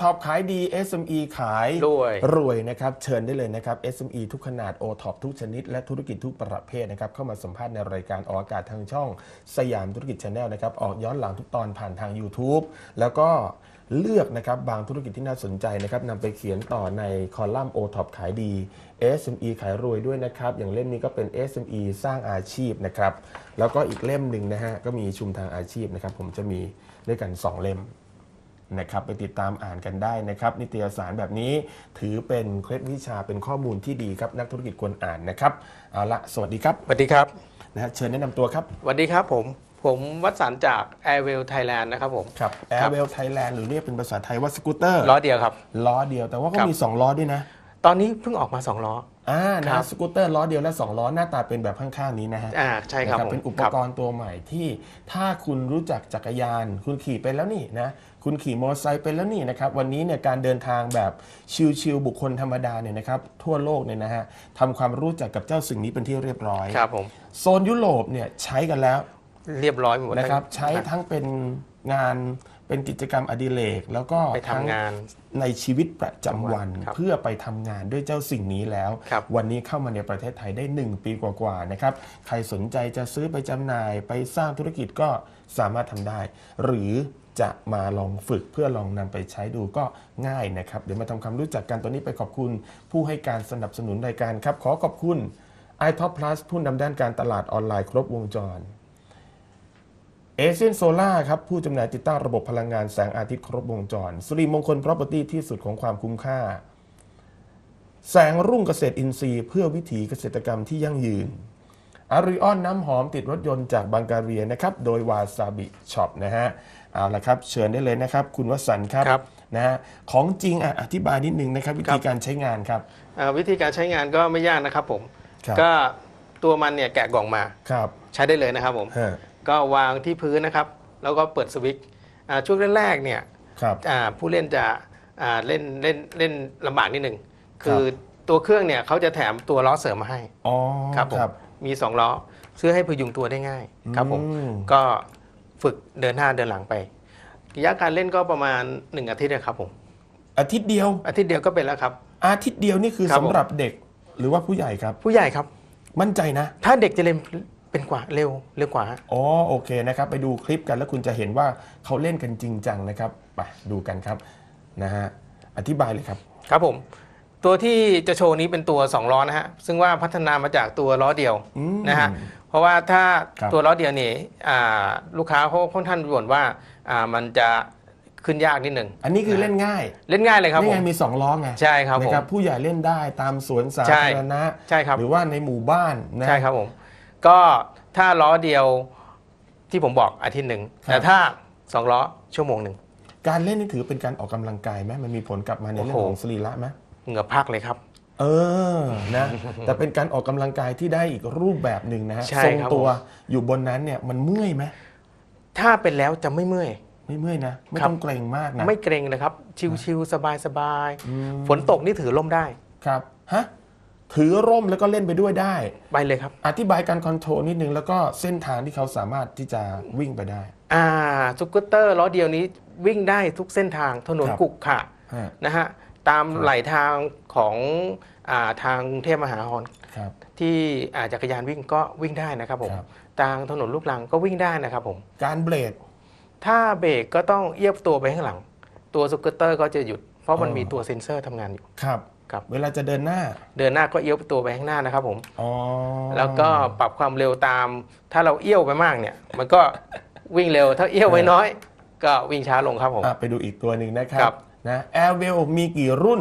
ท็อปขายดี SME ขายรวยรวยนะครับเชิญได้เลยนะครับ SME ทุกขนาด o t o p ทุกชนิด และธุรกิจทุกประเภทนะครับเข้ามาสัมภาษณ์ในรายการออกอากาศทางช่องสยามธุรกิจชาแนลนะครับออกย้อนหลังทุกตอนผ่านทาง YouTube แล้วก็เลือกนะครับบางธุรกิจที่น่าสนใจนะครับนำไปเขียนต่อในคอลัมน์ o t o p ขายดี SME ขายรวยด้วยนะครับ อย่างเล่มนี้ก็เป็น SME สร้างอาชีพนะครับ แล้วก็อีกเล่มหนึ่งนะฮะก็มีชุมทางอาชีพนะครับ ผมจะมีด้วยกัน 2 เล่ม นะครับไปติดตามอ่านกันได้นะครับนิตยสารแบบนี้ถือเป็นเคล็ดวิชาเป็นข้อมูลที่ดีครับนักธุรกิจควรอ่านนะครับเอาละสวัสดีครับสวัสดีครับนะฮะเชิญแนะนำตัวครับ สวัสดีครับผม ผมวัดสันจาก Airwell Thailand นะครับผมครับ Airwell Thailand หรือเรียกเป็นภาษาไทยว่าสกูตเตอร์ล้อเดียวครับ ล้อเดียวแต่ว่าก็ครับมี 2 ล้อด้วยนะ ตอนนี้เพิ่งออกมา 2 ล้อ อ่านะครัฮะบสกูตเตอร์ล้อเดียวและ 2 ล้อหน้าตาเป็นแบบข้างๆนี้นะฮะอ่าใช่ครับนะผมเป็นอุปครับกรณ์ตัวใหม่ที่ ถ้าคุณรู้จักจักรยาน คุณขี่ไปแล้วนี่นะคุณขี่มอเตอร์ไซค์ไปแล้วนี่นะครับวันนี้เนี่ยการเดินทางแบบชิลๆบุคคลธรรมดาเนี่ยนะครับทั่วโลกเนี่ยนะฮะทำความรู้จักกับเจ้าสิ่งนี้เป็นที่เรียบร้อยครับผมโซนยุโรปเนี่ยใช้กันแล้วเรียบร้อยหมดนะครับทั้งใช้ทั้งเป็นงาน เป็นกิจกรรมอดิเรกแล้วก็ไปทำงานทั้ในชีวิตประจำวันครับเพื่อไปทำงานด้วยเจ้าสิ่งนี้แล้วครับวันนี้เข้ามาในประเทศไทยได้ 1 ปีกว่าๆนะครับใครสนใจจะซื้อไปจำหน่ายไปสร้างธุรกิจก็สามารถทำได้ หรือจะมาลองฝึกเพื่อลองนำไปใช้ดูก็ง่ายนะครับ เดี๋ยวมาทำความรู้จักกันตัวนี้ไปขอบคุณ ผู้ให้การสนับสนุนรายการครับ ขอขอบคุณ i t o p Plus ผู้นำด้านการตลาดออนไลน์ครบวงจร เอเชียนโซล่าครับผู้จำหน่ายติดตั้งระบบพลังงานแสงอาทิตย์ครบวงจรสุริมงคล Property ที่สุดของความคุ้มค่า แสงรุ่งเกษตรอินทรีย์ เพื่อวิถีเกษตรกรรมที่ยั่งยืนอาริออนน้ำหอมติดรถยนต์จากบังการียนะครับ โดยวาซาบิช็อปนะฮะเอาละครับ เชิญได้เลยนะครับ คุณวสันต์ครับครับ นะฮะของจริงอะอธิบายนิดนึงนะครับ วิธีการใช้งานครับ อ่าวิธีการใช้งานก็ไม่ยากนะครับผม ครับ ก็ตัวมันเนี่ยแกะกล่องมาครับใช้ได้เลยนะครับผม ฮะ ก็วางที่พื้นนะครับ แล้วก็เปิดสวิตช์อ่าช่วงแรกๆเนี่ยครับ อ่าผู้เล่นจะอ่าเล่นเล่นเล่นลำบากนิดหนึ่งคือตัวเครื่องเนี่ยเขาจะแถมตัวล้อเสริมมาให้อ๋อครับผมมี 2 ล้อเพื่อให้พยุงตัวได้ง่ายครับผมอืม ก็ฝึกเดินหน้าเดินหลังไประยะการเล่นก็ประมาณ 1 อาทิตย์นะครับผมอาทิตย์เดียว อาทิตย์เดียวก็เป็นแล้วครับ อาทิตย์เดียวนี่คือครับสำหรับเด็กหรือว่าผู้ใหญ่ครับ ผู้ใหญ่ครับ มั่นใจนะ ถ้าเด็กจะเล่น เป็นกว่าเร็วเร็วกว่าอ๋อโอเคนะครับ ไปดูคลิปกันแล้วคุณจะเห็นว่าเขาเล่นกันจริงจังนะครับไปดูกันครับนะฮะอธิบายเลยครับ ครับผม ตัวที่จะโชว์นี้เป็นตัว2ล้อนะฮะซึ่งว่าพัฒนามาจากตัวล้อเดียวอืมนะฮะเพราะว่าถ้าครับตัวล้อเดียวนี่อ่าลูกค้าเขาค่อนข้างบ่นว่าอ่ามันจะขึ้นยากนิดหนึ่ง อันนี้คือเล่นง่าย เล่นง่ายเลยครับนี่ผไงมมี 2 ล้อไง ใช่ครับนะผมครับผู้ใหญ่เล่นได้ตามสวนสาใช่ธารณะ ใช่ครับ หรือว่าในหมู่บ้านนะ ใช่ครับผม ก็ถ้าล้อเดียวที่ผมบอกอาทิตย์หนึ่งครับแต่ถ้าสองล้อชั่วโมงหนึ่งการเล่นนี่ถือเป็นการออกกำลังกายไหมมันมีผลกลับมาในเรื่องโอ้โหของสรีระไหมเหงื่อพักเลยครับ เออนะแต่เป็นการออกกำลังกายที่ได้อีกรูปแบบหนึ่งนะฮะใช่ทรงครับตัวอยู่บนนั้นเนี่ยมันเมื่อยไหมถ้าเป็นแล้วจะไม่เมื่อยไม่เมื่อยนะ ไม่ครับต้องเกรงมากนะ ไม่เกรงนะครับ ชิวๆสบายอืมๆฝนตกนี่ถือล่มได้ครับฮะ ถือร่มแล้วก็เล่นไปด้วยได้ ไปเลยครับ อธิบายการคอนโทรลนิดนึง แล้วก็เส้นทางที่เขาสามารถที่จะวิ่งไปได้ อ่าสกูตเตอร์ล้อเดียวนี้วิ่งได้ทุกเส้นทางถนนครับ กุกขะฮะนะฮะตามไหลทางของอ่าทางกรุงเทพมหานครครับ ที่อ่าจักรยานวิ่งก็วิ่งได้นะครับผมครับ ทางถนนลูกรังก็วิ่งได้นะครับผม การเบรก ถ้าเบรกก็ต้องเอียบตัวไปข้างหลัง ตัวสกูตเตอร์ก็จะหยุด เพราะมันอ๋อ มีตัวเซ็นเซอร์ทำงานอยู่ ครับ ครับ เวลาจะเดินหน้า เดินหน้าก็เอี้ยวตัวไปข้างหน้านะครับผมอ๋อแล้วก็ปรับความเร็วตาม ถ้าเราเอี้ยวไปมากเนี่ย มันก็วิ่งเร็ว ถ้าเอี้ยวไว้น้อย ก็วิ่งช้าลงครับผมอะไปดูอีกตัวหนึ่งนะครัครับบ นะแอร์เวลมีกี่รุ่น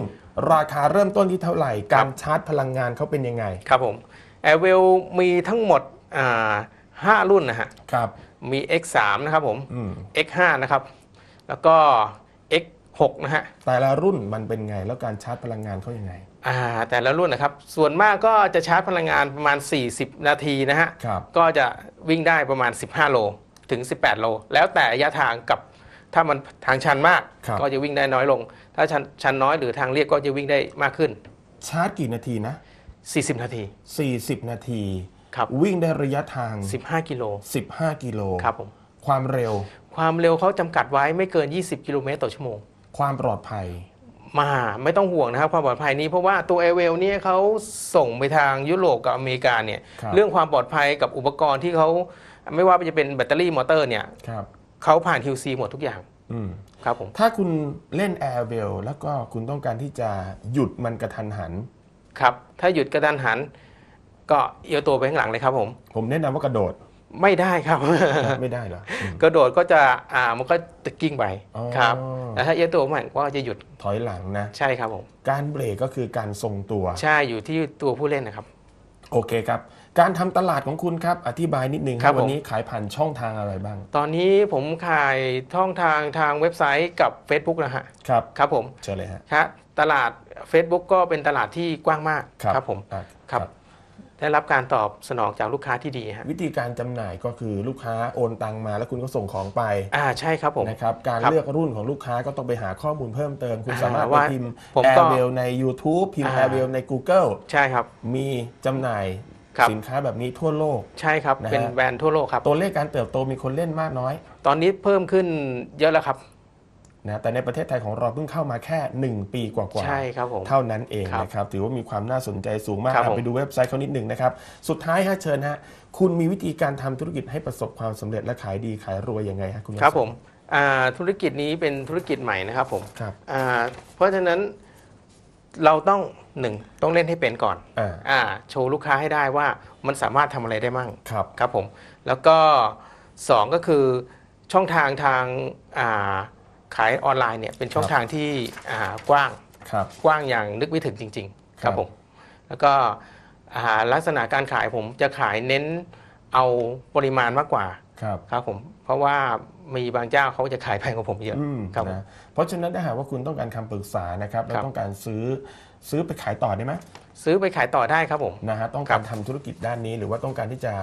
ราคาเริ่มต้นที่เท่าไหร่ การชาร์จพลังงานเขาเป็นยังไง ครับผม a i r w e l l มีทั้งหมดอ่าห้ารุ่นนะฮะ ครับ มี X3 นะครับผม อืม X5 นะครับ แล้วก็ X6 นะฮะแต่ละรุ่นมันเป็นไง แล้วการชาร์จพลังงานเขายังไง อ่าแต่ละรุ่นนะครับ ส่วนมากก็จะชาร์จพลังงานประมาณ 40 นาทีนะฮะครับก็จะวิ่งได้ประมาณ 15 โลถึง 18 โล แล้วแต่ระยะทางกับถ้ามันทางชันมาก ครับ ก็จะวิ่งได้น้อยลง ถ้าชันชันน้อยหรือทางเรียบก็จะวิ่งได้มากขึ้น ชาร์จกี่นาทีนะ 40 นาที 40 นาที ครับ วิ่งได้ระยะทาง 15 กิโล15 กิโล ครับผม ความเร็ว ความเร็วเขาจำกัดไว้ไม่เกิน 20 กิโลเมตรต่อชั่วโมง ความปลอดภัย มาไม่ต้องห่วงนะครับความปลอดภัยนี้เพราะว่าตัว a อ r ว l เนี่ยเขาส่งไปทางยุโรปกับอเมริกาเนี่ยครับ เรื่องความปลอดภัยกับอุปกรณ์ที่เขาไม่ว่าจะเป็นแบตเตอรี่มอเตอร์เนี่ยครับเขาผ่าน QC หมดทุกอย่างอืมครับผมถ้าคุณเล่น Air w e l l แล้วก็คุณต้องการที่จะหยุดมันกระทันหัน ครับ ถ้าหยุดกระดันหัน ก็เอียวตัวไปข้างหลังเลยครับผม ผมแนะนำว่ากระโดด ไม่ได้ครับ ไม่ได้เหรออืมกระโดดก็จะอ่ามันก็จะกิ้งไปอ๋อ ครับแต่ถ้าเอียวตัวใหม่ก็จะหยุดถอยหลังนะ ใช่ครับผมการเบรกก็คือการทรงตัว ใช่อยู่ที่ตัวผู้เล่นนะครับ โอเคครับ การทำตลาดของคุณครับ อธิบายนิดนึงคครัรับบผม วันนี้ขายผ่านช่องทางอะไรบ้าง ตอนนี้ผมขายช่องทางทางเว็บไซต์กับ Facebook นะฮะครับ ครับผมเชิญเลยฮะ ครับตลาด Facebook ก็เป็นตลาดที่กว้างมากผม อะครับ ได้รับการตอบสนองจากลูกค้าที่ดีฮะวิธีการจำหน่ายก็คือลูกค้าโอนตังมาแล้วคุณก็ส่งของไปอ่าใช่ครับผม นะครับการครับเลือกรุ่นของลูกค้าก็ต้องไปหาข้อมูลเพิ่มเติม คุณอ่าสามารถไปว่าพิมพ์ ผมก็ Airwell ใน YouTube พิมพ์ อ่า Airwell ใน Google ใช่ครับ มีจำหน่ายครับ สินค้าแบบนี้ทั่วโลก ใช่ครับนะฮะ เป็นแบรนด์ทั่วโลกครับ ตัวเลขการเติบโตมีคนเล่นมากน้อย ตอนนี้เพิ่มขึ้นเยอะแล้วครับ นะแต่ในประเทศไทยของเราเพิ่งเข้ามาแค่ 1 ปีกว่าๆใช่ครับผมเท่านั้นเองครับนะครับถือว่ามีความน่าสนใจสูงมากครับอะผม ไปดูเว็บไซต์เขานิดหนึ่งนะครับ สุดท้ายฮะเชิญฮะคุณมีวิธีการทำธุรกิจให้ประสบความสำเร็จและขายดีขายรวยยังไงฮะคุณครับวสันต์ผมอ่าธุรกิจนี้เป็นธุรกิจใหม่นะครับผมครับอ่าเพราะฉะนั้นเราต้องหนึ่งต้องเล่นให้เป็นก่อนอ่าอ่าโชว์ลูกค้าให้ได้ว่ามันสามารถทำอะไรได้มั่งครับครับผมแล้วก็สองก็คือช่องทางทางอ่า ขายออนไลน์เนี่ยเป็นช่องทางที่อ่ากว้างครับกว้างอย่างนึกไม่ถึงจริง ๆ ครับผม แล้วก็อ่าลักษณะการขายผมจะขายเน้นเอาปริมาณมากกว่าครับครับผมเพราะว่ามีบางเจ้าเขาจะขายแพงกว่าผมเยอะอืมครับผมนะเพราะฉะนั้นถ้าหากว่าคุณต้องการคำปรึกษานะครับแล้วครับต้องการซื้อซื้อไปขายต่อได้ไหมซื้อไปขายต่อได้ครับผมนะฮะต้องครัการบทำธุรกิจด้านนี้ หรือว่าต้องการที่จะ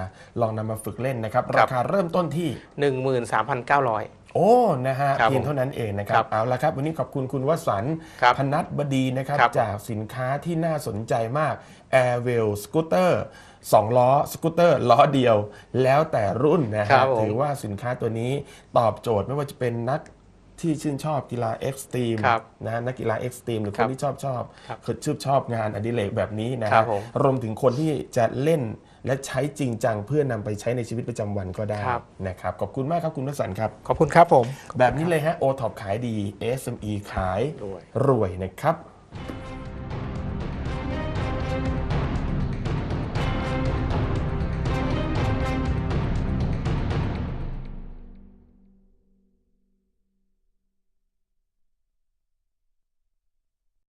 ลองนำมาฝึกเล่นนะครับครัราบคาเริ่มต้นที่ 13,900 โอ้ นะฮะครับเพียงเท่านั้นเองนะครัครับบ เอาละครับ วันนี้ขอบคุณคุณวสันต์ครับพนัทบดีนะครับ ครับจากสินค้าที่น่าสนใจมาก Airwell Scooter 2ล้อสกูตเตอร์ล้อเดียว แล้วแต่รุ่นนะครัฮะบผมถือว่าสินค้าตัวนี้ตอบโจทย์ไม่ว่าจะเป็นนักที่ชื่นชอบกีฬาเอ็กซ์ตรีมครับนะฮะนักกีฬาเอ็กซ์ตรีมหรือคครันบที่ชอบชอบครับคือชื่นชอบงานอดิเรกแบบนี้นะครัฮะบผม รวมถึงคนที่จะเล่น และใช้จริงจังเพื่อนำไปใช้ในชีวิตประจำวันก็ได้ครับ นะครับ ขอบคุณมากครับคุณวสันต์ครับ ขอบคุณครับผม แบบนี้เลยฮะโอท็อปขายดี SME ขายรวย รวยนะครับ